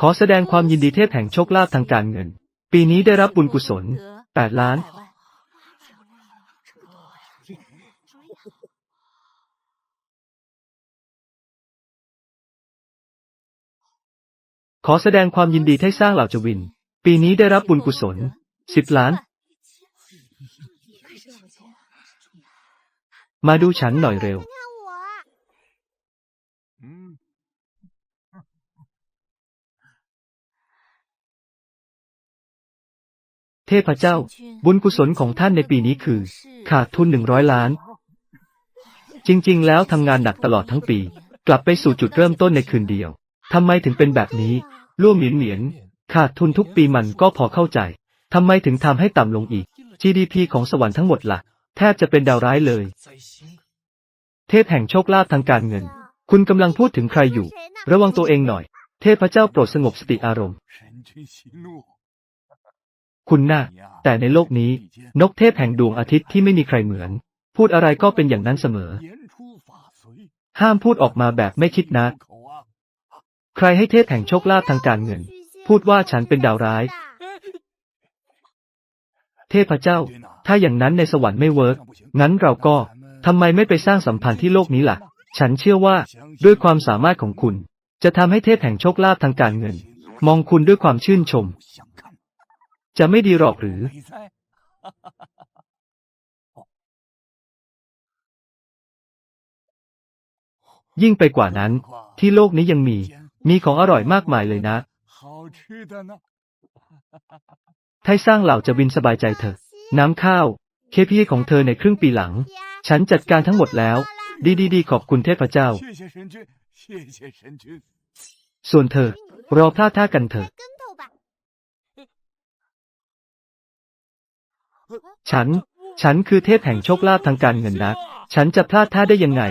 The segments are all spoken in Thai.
ขอแสดงความยินดีเทพแห่งโชคลาภทางการเงิน ปีนี้ได้รับบุญกุศล 8 ล้าน ขอแสดงความยินดีให้สร้างเหล่าจวิน ปีนี้ได้รับบุญกุศล 10 ล้าน มาดูฉันหน่อยเร็ว เทพเจ้า บุญกุศลของท่านในปีนี้คือ ขาดทุนหนึ่งร้อยล้าน จริงๆ แล้วทำงานหนักตลอดทั้งปี กลับไปสู่จุดเริ่มต้นในคืนเดียวทำไมถึงเป็นแบบนี้ล่วงเหมียนเหมียน ขาดทุนทุกปีมันก็พอเข้าใจทำไมถึงทำให้ต่ำลงอีก GDP ของสวรรค์ทั้งหมดละ่ะ แทบจะเป็นดาวร้ายเลย เทพแห่งโชคลาภทางการเงิน คุณกำลังพูดถึงใครอยู่ ระวังตัวเองหน่อย เทพเจ้าโปรดสงบสติอารมณ์ คุณนะ่ะ แต่ในโลกนี้ นกเทพแห่งดวงอาทิตย์ที่ไม่มีใครเหมือน พูดอะไรก็เป็นอย่างนั้นเสมอ ห้ามพูดออกมาแบบไม่คิดนะ ใครให้เทพแห่งโชคลาภทางการเงิน พูดว่าฉันเป็นดาวร้าย เทพเจ้า ถ้าอย่างนั้นในสวรรค์ไม่เวิร์กงั้นเราก็ทำไมไม่ไปสร้างสัมพันธ์ที่โลกนี้ละ่ะ ฉันเชื่อว่าด้วยความสามารถของคุณ จะทำให้เทพแห่งโชคลาภทางการเงิน มองคุณด้วยความชื่นชม จะไม่ดีหรอกหรือ ยิ่งไปกว่านั้น ที่โลกนี้ยังมี มีของอร่อยมากมายเลยนะ ไทยสร้างเหล่าจะบินสบายใจเถอะ น้ำข้าว เคพีของเธอในครึ่งปีหลัง ฉันจัดการทั้งหมดแล้ว ดีดีดีขอบคุณเทพเจ้า ส่วนเธอ รอพลาดท่ากันเถอะ ฉัน ฉันคือเทพแห่งโชคลาภทางการเงินนัก ฉันจะพลาดท่าได้ยังไง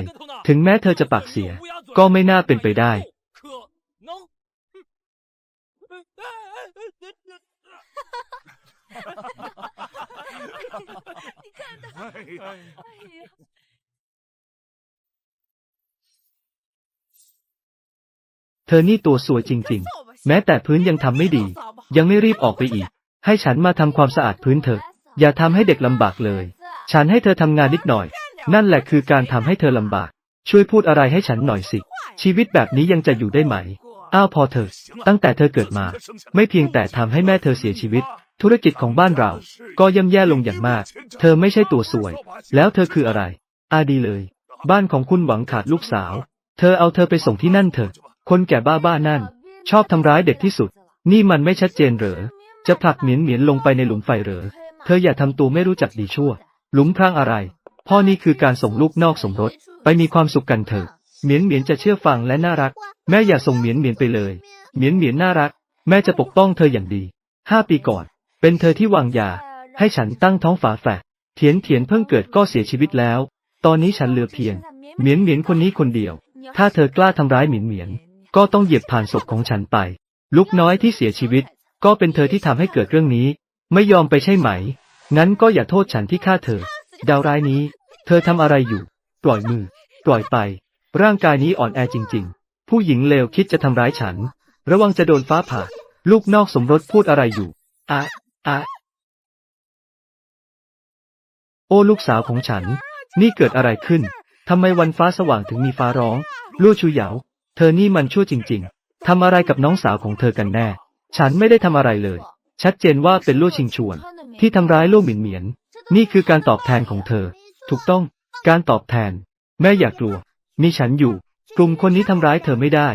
ถึงแม้เธอจะปากเสีย ก็ไม่น่าเป็นไปได้ เธอนี่ตัวสวยจริง ๆ แม้แต่พื้นยังทำไม่ดี ยังไม่รีบออกไปอีก ให้ฉันมาทำความสะอาดพื้นเถอะ อย่าทำให้เด็กลำบากเลย ฉันให้เธอทำงานนิดหน่อย นั่นแหละคือการทำให้เธอลำบาก ช่วยพูดอะไรให้ฉันหน่อยสิ ชีวิตแบบนี้ยังจะอยู่ได้ไหม อ้าวพอเถอะ ตั้งแต่เธอเกิดมา ไม่เพียงแต่ทำให้แม่เธอเสียชีวิต ธุรกิจของบ้านเรา ก็ย่ำแย่ลงอย่างมาก เธอไม่ใช่ตัวสวย แล้วเธอคืออะไรอาดีเลย บ้านของคุณหวังขาดลูกสาว เธอเอาเธอไปส่งที่นั่นเถอะ คนแก่บ้าบ้านั่น ชอบทำร้ายเด็กที่สุด นี่มันไม่ชัดเจนเหรอ จะผลักเหมียนเหมียนลงไปในหลุมไฟเหรอ เธออย่าทำตัวไม่รู้จักดีชั่ว หลุมพรางอะไร พ่อนี่คือการส่งลูกนอกสมรส ไปมีความสุขกันเถอะ เหมียนเหมียนจะเชื่อฟังและน่ารัก แม่อย่าส่งเหมียนเหมียนไปเลย เหมียนเหมียนน่ารัก แม่จะปกป้องเธออย่างดี ห้าปีก่อน เป็นเธอที่วางยา ให้ฉันตั้งท้องฝาแฝด เถียนเถียนเพิ่งเกิดก็เสียชีวิตแล้ว ตอนนี้ฉันเหลือเพียง เหมียนเหมียนคนนี้คนเดียว ถ้าเธอกล้าทำร้ายเหมียนเหมียน ก็ต้องเหยียบผ่านศพของฉันไป ลูกน้อยที่เสียชีวิต ก็เป็นเธอที่ทำให้เกิดเรื่องนี้ ไม่ยอมไปใช่ไหม งั้นก็อย่าโทษฉันที่ฆ่าเธอ ดาวร้ายนี้ เธอทำอะไรอยู่ ปล่อยมือ ปล่อยไป ร่างกายนี้อ่อนแอจริง ๆ ผู้หญิงเลวคิดจะทำร้ายฉัน ระวังจะโดนฟ้าผ่า ลูกนอกสมรสพูดอะไรอยู่อะอะโอ้ลูกสาวของฉัน นี่เกิดอะไรขึ้น ทำไมวันฟ้าสว่างถึงมีฟ้าร้องลู่ชูเหยา เธอนี่มันชั่วจริง ๆทำอะไรกับน้องสาวของเธอกันแน่ ฉันไม่ได้ทำอะไรเลย ชัดเจนว่าเป็นลู่ชิงชวน ที่ทำร้ายลู่หมินเหมียน นี่คือการตอบแทนของเธอ ถูกต้อง การตอบแทน แม่อย่ากลัว มีฉันอยู่ กลุ่มคนนี้ทำร้ายเธอไม่ได้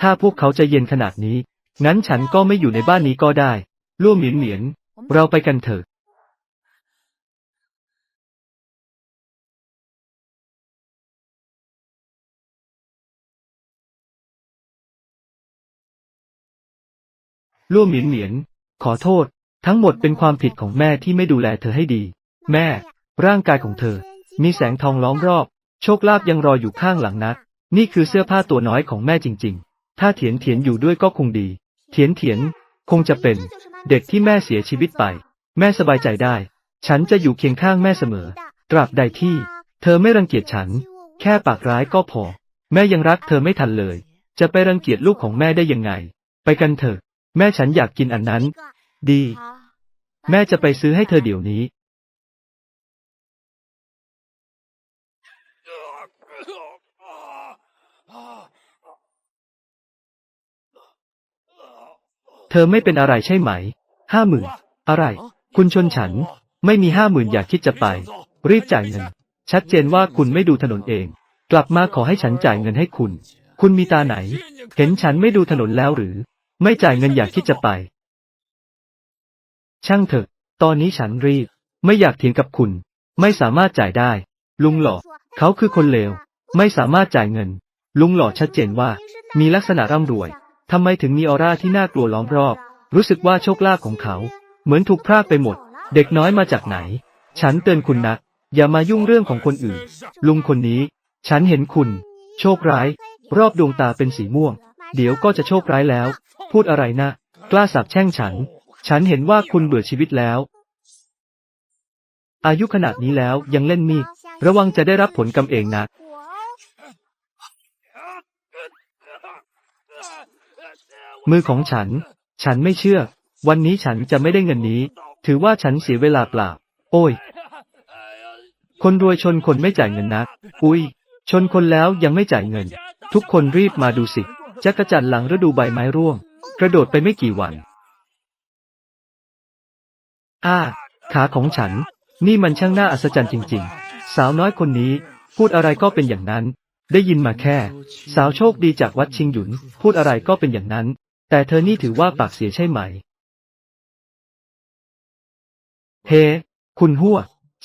ถ้าพวกเขาใจะเย็นขนาดนี้ งั้นฉันก็ไม่อยู่ในบ้านนี้ก็ได้ลู่หมินเหมียน เราไปกันเถอะลู่หมินเหมียน ขอโทษ ทั้งหมดเป็นความผิดของแม่ที่ไม่ดูแลเธอให้ดี แม่ ร่างกายของเธอ มีแสงทองล้อมรอบ โชคลาภยังรออยู่ข้างหลังนักนี่คือเสื้อผ้าตัวน้อยของแม่จริง ๆ ถ้าเถียนเถียนอยู่ด้วยก็คงดี เถียนเถียน คงจะเป็น เด็กที่แม่เสียชีวิตไป แม่สบายใจได้ ฉันจะอยู่เคียงข้างแม่เสมอ ตราบใดที่ เธอไม่รังเกียจฉัน แค่ปากร้ายก็พอ แม่ยังรักเธอไม่ทันเลย จะไปรังเกียจลูกของแม่ได้ยังไง ไปกันเถอะ แม่ฉันอยากกินอันนั้น ดี แม่จะไปซื้อให้เธอเดี๋ยวนี้ เธอไม่เป็นอะไรใช่ไหม ห้าหมื่น อะไร คุณชนฉัน ไม่มีห้าหมื่นอย่าคิดจะไป รีบจ่ายเงิน ชัดเจนว่าคุณไม่ดูถนนเอง กลับมาขอให้ฉันจ่ายเงินให้คุณ คุณมีตาไหน เห็นฉันไม่ดูถนนแล้วหรือ ไม่จ่ายเงินอย่าคิดจะไป ช่างเถอะ ตอนนี้ฉันรีบ ไม่อยากเถียงกับคุณ ไม่สามารถจ่ายได้ ลุงหล่อ เขาคือคนเลว ไม่สามารถจ่ายเงิน ลุงหล่อชัดเจนว่า มีลักษณะร่ำรวย ทำไมถึงมีออร่าที่น่ากลัวล้อมรอบ รู้สึกว่าโชคลาภของเขา เหมือนถูกพรากไปหมด เด็กน้อยมาจากไหน ฉันเตือนคุณนะอย่ามายุ่งเรื่องของคนอื่น ลุงคนนี้ ฉันเห็นคุณ โชคร้าย รอบดวงตาเป็นสีม่วง เดี๋ยวก็จะโชคร้ายแล้ว พูดอะไรนะ กล้าสาบแช่งฉัน ฉันเห็นว่าคุณเบื่อชีวิตแล้ว อายุขนาดนี้แล้วยังเล่นมีดระวังจะได้รับผลกรรมเองนะมือของฉัน ฉันไม่เชื่อ วันนี้ฉันจะไม่ได้เงินนี้ ถือว่าฉันเสียเวลาเปล่า โอ้ย คนรวยชนคนไม่จ่ายเงินนะ อุ้ย ชนคนแล้วยังไม่จ่ายเงิน ทุกคนรีบมาดูสิ จักรจันหลังฤดูใบไม้ร่วง กระโดดไปไม่กี่วัน อ้า ขาของฉัน นี่มันช่างน่าอัศจรรย์จริง ๆ สาวน้อยคนนี้ พูดอะไรก็เป็นอย่างนั้น ได้ยินมาแค่ สาวโชคดีจากวัดชิงหยุน พูดอะไรก็เป็นอย่างนั้น แต่เธอนี่ถือว่าปากเสียใช่ไหม เฮ คุณหัว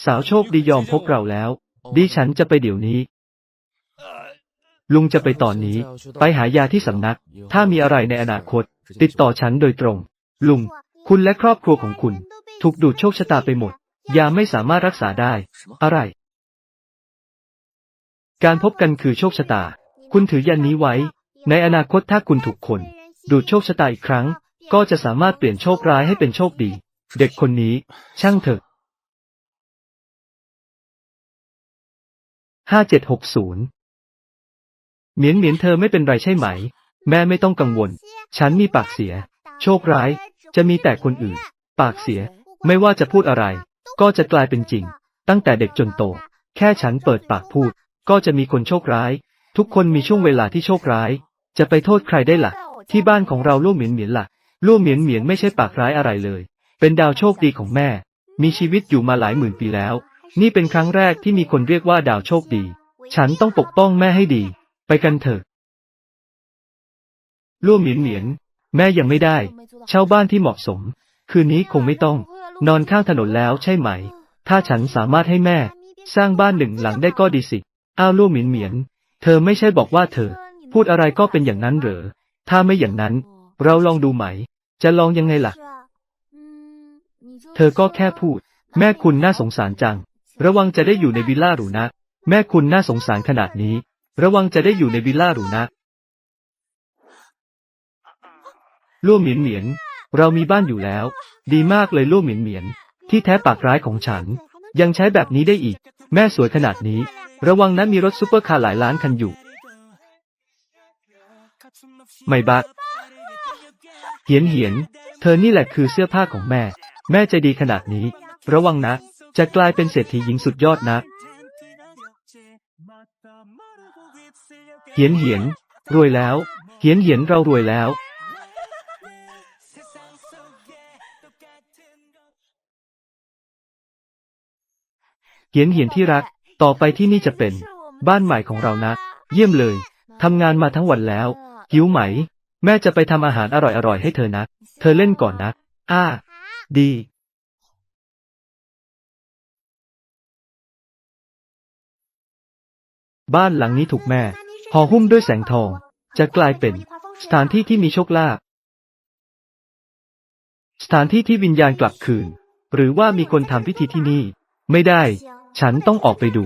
สาวโชคดียอมพบเราแล้ว ดิฉันจะไปเดี๋ยวนี้ ลุงจะไปตอนนี้ ไปหายาที่สำนัก ถ้ามีอะไรในอนาคต ติดต่อฉันโดยตรง ลุง คุณและครอบครัวของคุณ ถูกดูดโชคชะตาไปหมด ยาไม่สามารถรักษาได้ อะไร การพบกันคือโชคชะตา คุณถือยันนี้ไว้ ในอนาคตถ้าคุณถูกคน ดูดโชคชะตาอีกครั้ง ก็จะสามารถเปลี่ยนโชคร้ายให้เป็นโชคดี เด็กคนนี้ ช่างเถอะห้าเจ็ดหกศูนย์เหมียนเหมียนเธอไม่เป็นไรใช่ไหม แม่ไม่ต้องกังวล ฉันมีปากเสีย โชคร้าย จะมีแต่คนอื่น ปากเสีย ไม่ว่าจะพูดอะไร ก็จะกลายเป็นจริง ตั้งแต่เด็กจนโต แค่ฉันเปิดปากพูด ก็จะมีคนโชคร้าย ทุกคนมีช่วงเวลาที่โชคร้าย จะไปโทษใครได้ล่ะ ที่บ้านของเราลู่เหมียนเหมียนล่ะลู่เหมียนเหมียนไม่ใช่ปากร้ายอะไรเลย เป็นดาวโชคดีของแม่ มีชีวิตอยู่มาหลายหมื่นปีแล้ว นี่เป็นครั้งแรกที่มีคนเรียกว่าดาวโชคดี ฉันต้องปกป้องแม่ให้ดี ไปกันเถอะลู่เหมียนเหมียน แม่ยังไม่ได้ เช่าบ้านที่เหมาะสม คืนนี้คงไม่ต้อง นอนข้างถนนแล้วใช่ไหม ถ้าฉันสามารถให้แม่ สร้างบ้านหนึ่งหลังได้ก็ดีสิ อ้าวลู่เหมียนเหมียน เธอไม่ใช่บอกว่าเธอ พูดอะไรก็เป็นอย่างนั้นเหรอ ถ้าไม่อย่างนั้น เราลองดูไหม จะลองยังไงล่ะ เธอก็แค่พูด แม่คุณน่าสงสารจัง ระวังจะได้อยู่ในวิลล่าหรูนะ แม่คุณน่าสงสารขนาดนี้ ระวังจะได้อยู่ในวิลล่าหรูนะลู่เหมียนเหมียน เรามีบ้านอยู่แล้ว ดีมากเลยลู่เหมียนเหมียน ที่แท้ปากร้ายของฉัน ยังใช้แบบนี้ได้อีก แม่สวยขนาดนี้ ระวังนะมีรถซุปเปอร์คาร์หลายล้านคันอยู่ ไม่บักเหียนเหียน เธอนี่แหละคือเสื้อผ้าของแม่ แม่ใจดีขนาดนี้ ระวังนะ จะกลายเป็นเศรษฐีหญิงสุดยอดนะเหียนเหียน รวยแล้ว เหียนเหียนเรารวยแล้ว เหียนเหียนที่รัก ต่อไปที่นี่จะเป็น บ้านใหม่ของเรานะ เยี่ยมเลย ทำงานมาทั้งวันแล้ว หิวไหม แม่จะไปทำอาหารอร่อยๆให้เธอนะ เธอเล่นก่อนนะ อ้า ดี บ้านหลังนี้ถูกแม่ห่อหุ้มด้วยแสงทอง จะกลายเป็น สถานที่ที่มีโชคลาภ สถานที่ที่วิญญาณกลับคืน หรือว่ามีคนทำพิธีที่นี่ ไม่ได้ ฉันต้องออกไปดู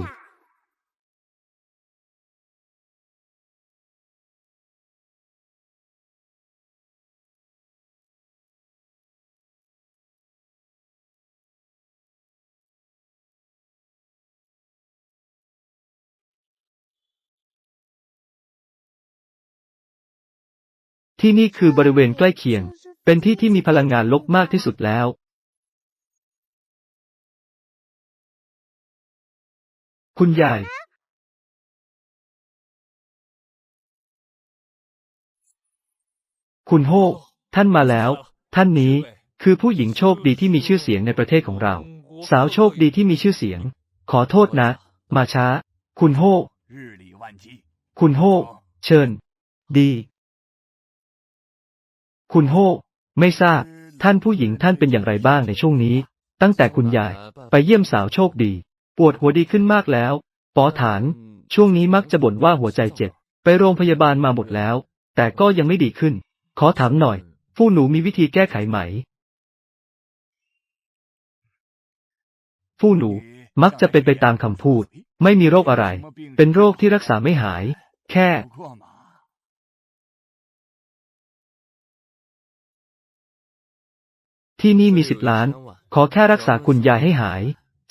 ที่นี่คือบริเวณใกล้เคียง เป็นที่ที่มีพลังงานลบมากที่สุดแล้ว คุณยาย คุณโฮกท่านมาแล้ว ท่านนี้ คือผู้หญิงโชคดีที่มีชื่อเสียงในประเทศของเรา สาวโชคดีที่มีชื่อเสียง ขอโทษนะ มาช้า คุณโฮกคุณโฮกเชิญ ดี คุณโฮกไม่ทราบ ท่านผู้หญิงท่านเป็นอย่างไรบ้างในช่วงนี้ ตั้งแต่คุณยาย ไปเยี่ยมสาวโชคดี ปวดหัวดีขึ้นมากแล้ว ปอฐาน ช่วงนี้มักจะบ่นว่าหัวใจเจ็บ ไปโรงพยาบาลมาหมดแล้ว แต่ก็ยังไม่ดีขึ้น ขอถามหน่อย ผู้หนูมีวิธีแก้ไขไหม ผู้หนูมักจะเป็นไปตามคำพูด ไม่มีโรคอะไร เป็นโรคที่รักษาไม่หาย แค่ ที่นี่มีสิบล้าน ขอแค่รักษาคุณยายให้หาย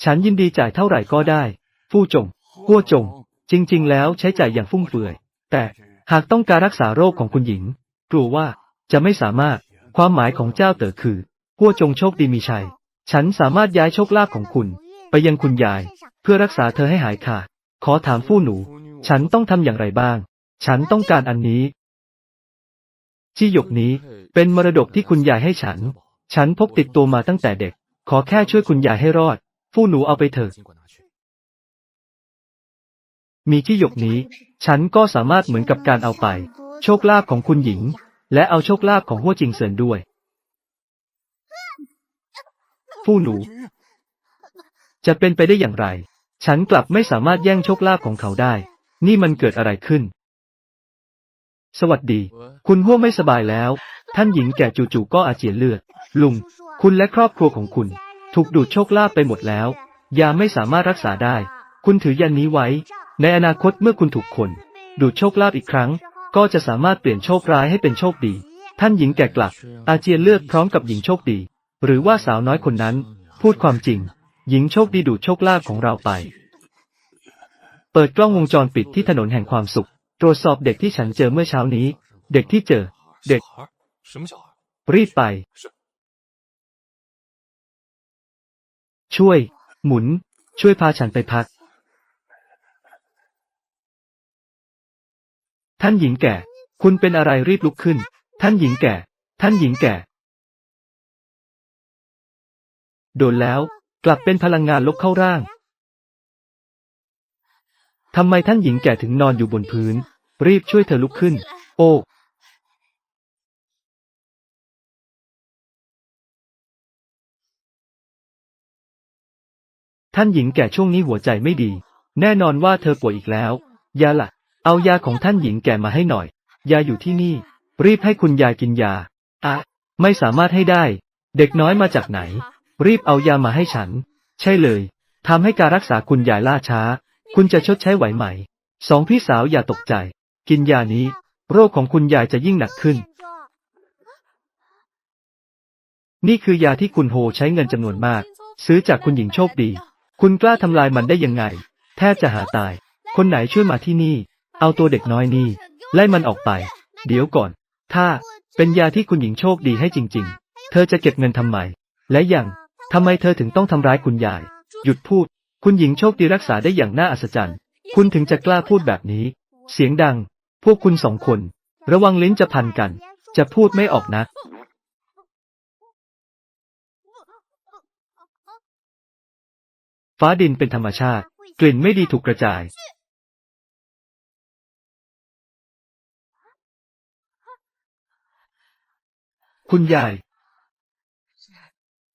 ฉันยินดีจ่ายเท่าไหร่ก็ได้ ฟู่จงกัวจง จริง ๆ แล้วใช้จ่ายอย่างฟุ่มเฟือย แต่หากต้องการรักษาโรคของคุณหญิง กลัวว่าจะไม่สามารถ ความหมายของเจ้าเต๋อคือกัวจงโชคดีมีชัย ฉันสามารถย้ายโชคลาภของคุณ ไปยังคุณยาย เพื่อรักษาเธอให้หายขาด ขอถามฟู่หนู ฉันต้องทำอย่างไรบ้าง ฉันต้องการอันนี้ที่หยกนี้เป็นมรดกที่คุณยายให้ฉัน ฉันพกติดตัวมาตั้งแต่เด็ก ขอแค่ช่วยคุณยายให้รอด ฟู่หนูเอาไปเถอะ มีที่หยกนี้ ฉันก็สามารถเหมือนกับการเอาไป โชคลาภของคุณหญิง และเอาโชคลาภของหัวจิงเซินด้วยฟู่หนู จะเป็นไปได้อย่างไร ฉันกลับไม่สามารถแย่งโชคลาภของเขาได้ นี่มันเกิดอะไรขึ้น สวัสดี คุณหัวไม่สบายแล้ว ท่านหญิงแก่จู่ๆก็อาเจียนเลือด ลุง คุณและครอบครัวของคุณ ถูกดูดโชคลาภไปหมดแล้ว ยาไม่สามารถรักษาได้ คุณถือยันนี้ไว้ ในอนาคตเมื่อคุณถูกคน ดูดโชคลาภอีกครั้ง ก็จะสามารถเปลี่ยนโชคร้ายให้เป็นโชคดี ท่านหญิงแก่กลักอาเจียนเลือกพร้อมกับหญิงโชคดี หรือว่าสาวน้อยคนนั้น พูดความจริง หญิงโชคดีดูดโชคลาภของเราไป เปิดกล้องวงจรปิดที่ถนนแห่งความสุข ตรวจสอบเด็กที่ฉันเจอเมื่อเช้านี้ เด็กที่เจอ เด็กรีบไป ช่วย หมุน ช่วยพาฉันไปพัก ท่านหญิงแก่ คุณเป็นอะไรรีบลุกขึ้น ท่านหญิงแก่ ท่านหญิงแก่ โดนแล้ว กลับเป็นพลังงานลบเข้าร่างทำไมท่านหญิงแก่ถึงนอนอยู่บนพื้น รีบช่วยเธอลุกขึ้น โอ้ ท่านหญิงแก่ช่วงนี้หัวใจไม่ดี แน่นอนว่าเธอป่วยอีกแล้ว ยาละ่ะ เอายาของท่านหญิงแก่มาให้หน่อย ยาอยู่ที่นี่ รีบให้คุณยายกินยาอะไม่สามารถให้ได้ เด็กน้อยมาจากไหน รีบเอายามาให้ฉัน ใช่เลยทำให้การรักษาคุณยายล่าช้า คุณจะชดใช้ไหวไหม สองพี่สาวอย่าตกใจ กินยานี้ โรคของคุณยายจะยิ่งหนักขึ้น นี่คือยาที่คุณโฮใช้เงินจำนวนมาก ซื้อจากคุณหญิงโชคดี คุณกล้าทำลายมันได้ยังไง แทบจะหาตาย คนไหนช่วยมาที่นี่ เอาตัวเด็กน้อยนี่ ไล่มันออกไป เดี๋ยวก่อน ถ้า เป็นยาที่คุณหญิงโชคดีให้จริง ๆ เธอจะเก็บเงินทำไม และยังทำไมเธอถึงต้องทำร้ายคุณยาย หยุดพูด คุณหญิงโชคดีรักษาได้อย่างน่าอัศจรรย์ คุณถึงจะกล้าพูดแบบนี้ เสียงดัง พวกคุณสองคน ระวังลิ้นจะพันกัน จะพูดไม่ออกนะ ฟ้าดินเป็นธรรมชาติ กลิ่นไม่ดีถูกกระจาย คุณยาย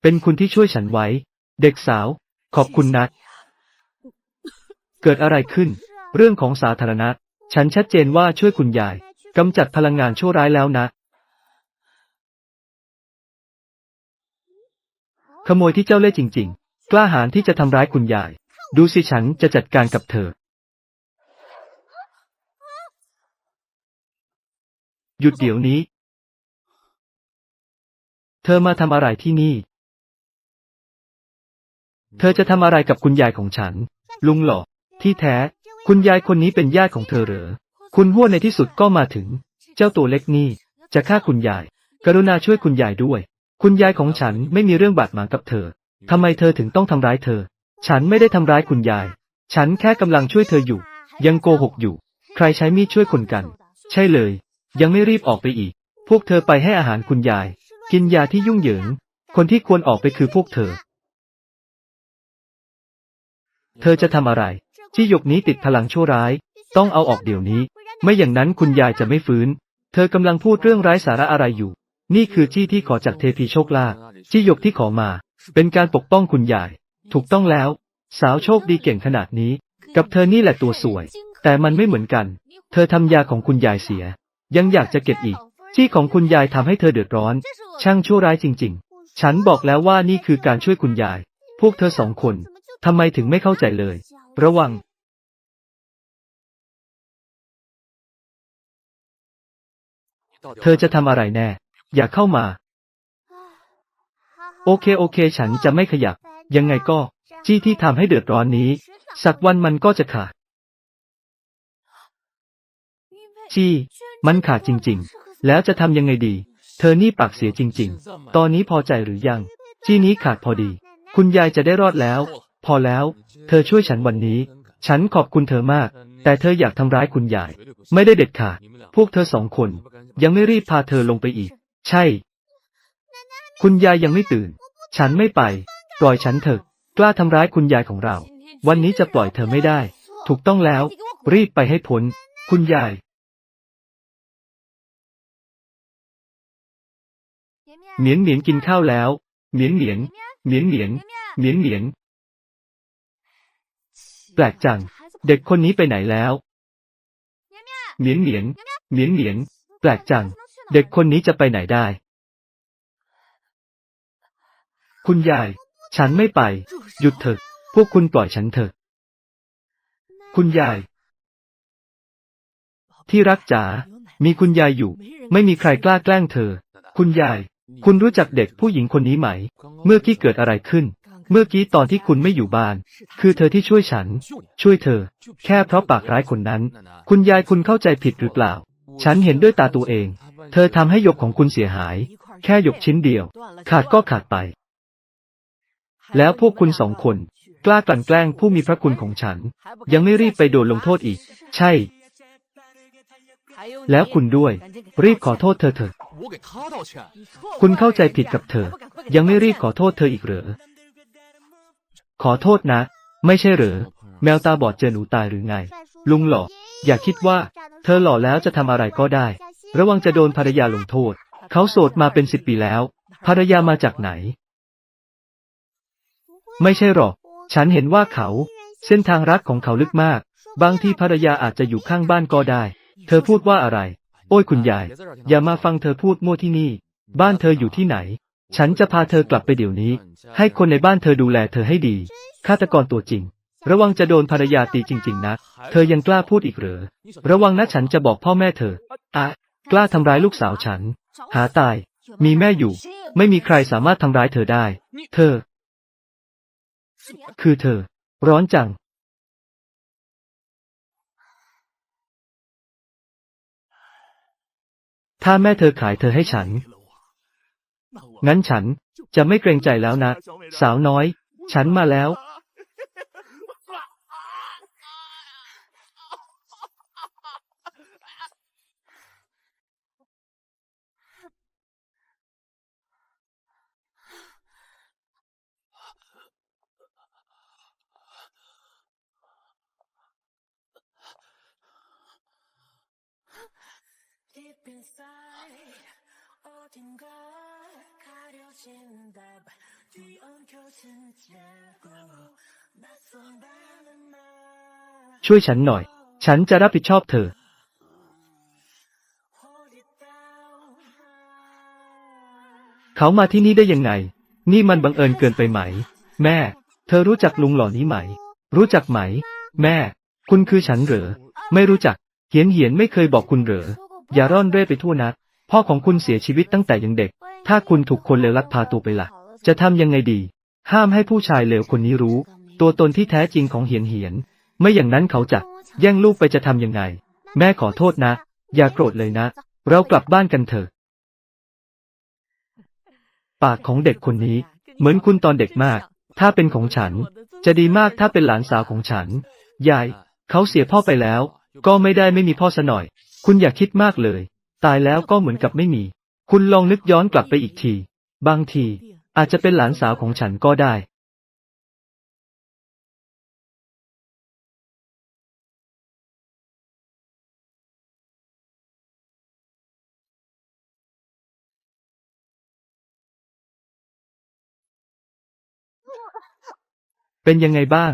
เป็นคุณที่ช่วยฉันไว้ เด็กสาว ขอบคุณนะเกิดอะไรขึ้น เรื่องของสาธารณะ ฉันชัดเจนว่าช่วยคุณยายกำจัดพลังงานชั่วร้ายแล้วนะ ขโมยที่เจ้าเล่ห์จริง ๆ กล้าหาญที่จะทำร้ายคุณยาย ดูสิฉันจะจัดการกับเธอ หยุดเดี๋ยวนี้ เธอมาทำอะไรที่นี่ เธอจะทำอะไรกับคุณยายของฉัน ลุงหล่อที่แท้ คุณยายคนนี้เป็นญาติของเธอเหรอ คุณหัวในที่สุดก็มาถึง เจ้าตัวเล็กนี่ จะฆ่าคุณยาย กรุณาช่วยคุณยายด้วย คุณยายของฉันไม่มีเรื่องบาดหมางกับเธอ ทำไมเธอถึงต้องทำร้ายเธอ ฉันไม่ได้ทำร้ายคุณยาย ฉันแค่กำลังช่วยเธออยู่ ยังโกหกอยู่ ใครใช้มีดช่วยคนกัน ใช่เลย ยังไม่รีบออกไปอีก พวกเธอไปให้อาหารคุณยาย กินยาที่ยุ่งเหยิง คนที่ควรออกไปคือพวกเธอ เธอจะทำอะไร ที่หยกนี้ติดพลังชั่วร้าย ต้องเอาออกเดี๋ยวนี้ ไม่อย่างนั้นคุณยายจะไม่ฟื้น เธอกำลังพูดเรื่องไร้สาระอะไรอยู่ นี่คือจี้ที่ขอจากเทพีโชคลาภจี้หยกที่ขอมา เป็นการปกป้องคุณยาย ถูกต้องแล้ว สาวโชคดีเก่งขนาดนี้ กับเธอนี่แหละตัวสวย แต่มันไม่เหมือนกัน เธอทำยาของคุณยายเสีย ยังอยากจะเก็บอีก ที่ของคุณยายทำให้เธอเดือดร้อน ช่างชั่วร้ายจริง ๆ ฉันบอกแล้วว่านี่คือการช่วยคุณยาย พวกเธอสองคนทำไมถึงไม่เข้าใจเลย ระวังเธอจะทำอะไรแน่ อย่าเข้ามา โอเคโอเค ฉันจะไม่ขยับ ยังไงก็ จี้ที่ทำให้เดือดร้อนนี้ สักวันมันก็จะขาด จี้ มันขาดจริง ๆ แล้วจะทำยังไงดี เธอนี่ปากเสียจริง ๆ ตอนนี้พอใจหรือยัง จี้นี้ขาดพอดี คุณยายจะได้รอดแล้ว พอแล้ว เธอช่วยฉันวันนี้ ฉันขอบคุณเธอมาก แต่เธออยากทำร้ายคุณยาย ไม่ได้เด็ดขาด พวกเธอสองคน ยังไม่รีบพาเธอลงไปอีก ใช่ คุณยายยังไม่ตื่น ฉันไม่ไป ปล่อยฉันเถอะ กล้าทำร้ายคุณยายของเรา วันนี้จะปล่อยเธอไม่ได้ ถูกต้องแล้ว รีบไปให้พ้น คุณยาย เหมียนเหมียนกินข้าวแล้ว เหมียนเหมียน เหมียนเหมียน เหมียนเหมียน แปลกจัง เด็กคนนี้ไปไหนแล้ว เหมียนเหมียน เหมียนเหมียน แปลกจัง เด็กคนนี้จะไปไหนได้ คุณยาย ฉันไม่ไป หยุดเถอะ พวกคุณปล่อยฉันเถอะ คุณยาย ที่รักจ๋า มีคุณยายอยู่ ไม่มีใครกล้าแกล้งเธอ คุณยาย คุณรู้จักเด็กผู้หญิงคนนี้ไหม เมื่อกี้เกิดอะไรขึ้น เมื่อกี้ตอนที่คุณไม่อยู่บ้าน คือเธอที่ช่วยฉัน ช่วยเธอ แค่เพราะปากร้ายคนนั้น คุณยายคุณเข้าใจผิดหรือเปล่า ฉันเห็นด้วยตาตัวเอง เธอทำให้หยกของคุณเสียหาย แค่หยกชิ้นเดียว ขาดก็ขาดไป แล้วพวกคุณสองคน กล้ากลั่นแกล้งผู้มีพระคุณของฉัน ยังไม่รีบไปโดนลงโทษอีก ใช่ แล้วคุณด้วย รีบขอโทษเธอเถอะคุณเข้าใจผิดกับเธอ ยังไม่รีบขอโทษเธออีกเหรอ ขอโทษนะ ไม่ใช่เหรอ แมวตาบอดเจอหนูตายหรือไง ลุงหล่ออย่าคิดว่า เธอหล่อแล้วจะทำอะไรก็ได้ ระวังจะโดนภรรยาลงโทษ เขาโสดมาเป็นสิบปีแล้ว ภรรยามาจากไหน ไม่ใช่หรอก ฉันเห็นว่าเขา เส้นทางรักของเขาลึกมาก บางที่ภรรยาอาจจะอยู่ข้างบ้านก็ได้ เธอพูดว่าอะไร โอ้ยคุณยาย อย่ามาฟังเธอพูดมั่วที่นี่ บ้านเธออยู่ที่ไหน ฉันจะพาเธอกลับไปเดี๋ยวนี้ ให้คนในบ้านเธอดูแลเธอให้ดี ฆาตกรตัวจริง ระวังจะโดนภรรยาตีจริง ๆนะ เธอยังกล้าพูดอีกเหรอ ระวังนะฉันจะบอกพ่อแม่เธออะกล้าทำร้ายลูกสาวฉัน หาตาย มีแม่อยู่ ไม่มีใครสามารถทำร้ายเธอได้ เธอ คือเธอ ร้อนจัง ถ้าแม่เธอขายเธอให้ฉัน งั้นฉันจะไม่เกรงใจแล้วนะ สาวน้อย ฉันมาแล้ว inside 어딘가 가려진 답 뒤엉켜진 채로 낯선다는 말 ช่วยฉันหน่อย ฉันจะรับผิดชอบเธอ Hold it down เขามาที่นี่ได้ยังไง นี่มันบังเอิญเกินไปไหม แม่ เธอรู้จักลุงหล่อนี้ไหม รู้จักไหม แม่ คุณคือฉันเหรอ ไม่รู้จัก เหียนเหียนไม่เคยบอกคุณเหรอ อย่าร่อนเร่ไปทั่วนัก พ่อของคุณเสียชีวิตตั้งแต่ยังเด็ก ถ้าคุณถูกคนเลวลักพาตัวไปละ่ะ จะทำยังไงดี ห้ามให้ผู้ชายเลวคนนี้รู้ ตัวตนที่แท้จริงของเหียนเหียน ไม่อย่างนั้นเขาจะแย่งลูกไปจะทำยังไง แม่ขอโทษนะ อย่าโกรธเลยนะ เรากลับบ้านกันเถอะ ปากของเด็กคนนี้ เหมือนคุณตอนเด็กมาก ถ้าเป็นของฉัน จะดีมากถ้าเป็นหลานสาวของฉัน ยาย เขาเสียพ่อไปแล้ว ก็ไม่ได้ไม่มีพ่อซะหน่อย คุณอย่าคิดมากเลย ตายแล้วก็เหมือนกับไม่มี คุณลองนึกย้อนกลับไปอีกที บางที อาจจะเป็นหลานสาวของฉันก็ได้เป็นยังไงบ้าง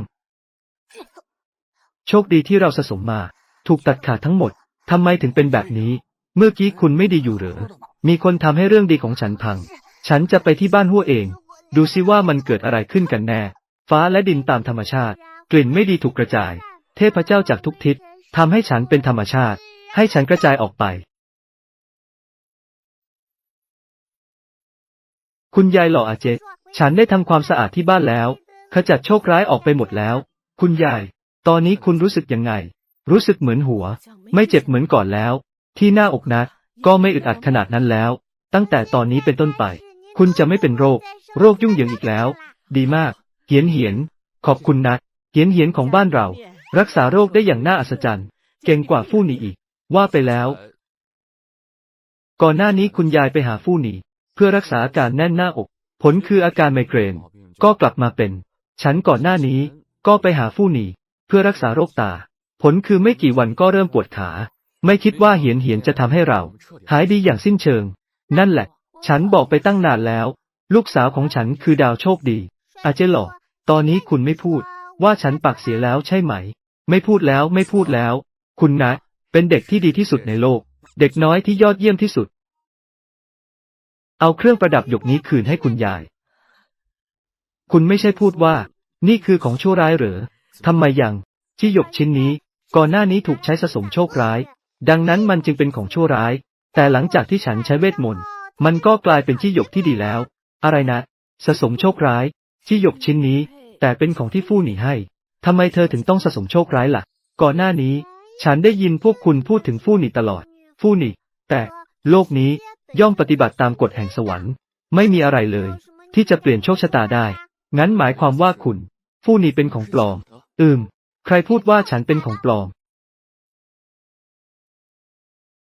โชคดีที่เราสะสมมา ถูกตัดขาดทั้งหมด ทำไมถึงเป็นแบบนี้ เมื่อกี้คุณไม่ดีอยู่หรือ มีคนทำให้เรื่องดีของฉันพัง ฉันจะไปที่บ้านหัวเอง ดูซิว่ามันเกิดอะไรขึ้นกันแน่ ฟ้าและดินตามธรรมชาติ กลิ่นไม่ดีถูกกระจาย เทพเจ้าจากทุกทิศทำให้ฉันเป็นธรรมชาติ ให้ฉันกระจายออกไป คุณยายหล่ออาเจฉันได้ทำความสะอาดที่บ้านแล้ว ขจัดโชคร้ายออกไปหมดแล้ว คุณยาย ตอนนี้คุณรู้สึกยังไง รู้สึกเหมือนหัว ไม่เจ็บเหมือนก่อนแล้ว ที่หน้าอกนะ ก็ไม่อึดอัดขนาดนั้นแล้ว ตั้งแต่ตอนนี้เป็นต้นไป คุณจะไม่เป็นโรค โรคยุ่งเหยิงอีกแล้ว ดีมาก เหียนเหียน ขอบคุณนะเหียนเหียนของบ้านเรา รักษาโรคได้อย่างน่าอัศจรรย์ เก่งกว่าฟู่หนีอีก ว่าไปแล้ว ก่อนหน้านี้คุณยายไปหาฟู่หนีเพื่อรักษาอาการแน่นหน้าอก ผลคืออาการไมเกรน ก็กลับมาเป็น ฉันก่อนหน้านี้ ก็ไปหาฟู่หนีเพื่อรักษาโรคตา ผลคือไม่กี่วันก็เริ่มปวดขา ไม่คิดว่าเหียนเหียนจะทำให้เรา หายดีอย่างสิ้นเชิง นั่นแหละ ฉันบอกไปตั้งนานแล้ว ลูกสาวของฉันคือดาวโชคดี อาเจหลอตอนนี้คุณไม่พูด ว่าฉันปากเสียแล้วใช่ไหม ไม่พูดแล้วไม่พูดแล้ว คุณนะ เป็นเด็กที่ดีที่สุดในโลก เด็กน้อยที่ยอดเยี่ยมที่สุด เอาเครื่องประดับหยกนี้คืนให้คุณยาย คุณไม่ใช่พูดว่า นี่คือของชั่วร้ายเหรอทำไมยังที่หยกชิ้นนี้ ก่อนหน้านี้ถูกใช้สะสมโชคร้าย ดังนั้นมันจึงเป็นของชั่วร้าย แต่หลังจากที่ฉันใช้เวทมนต์ มันก็กลายเป็นที่หยกที่ดีแล้ว อะไรนะ สะสมโชคร้าย ที่หยกชิ้นนี้ แต่เป็นของที่ฟู่หนีให้ ทำไมเธอถึงต้องสะสมโชคร้ายล่ะ ก่อนหน้านี้ ฉันได้ยินพวกคุณพูดถึงฟู่หนีตลอด ฟู่หนีแต่ โลกนี้ย่อมปฏิบัติตามกฎแห่งสวรรค์ ไม่มีอะไรเลย ที่จะเปลี่ยนโชคชะตาได้ งั้นหมายความว่าคุณ ฟู่หนีเป็นของปลอม อืม ใครพูดว่าฉันเป็นของปลอม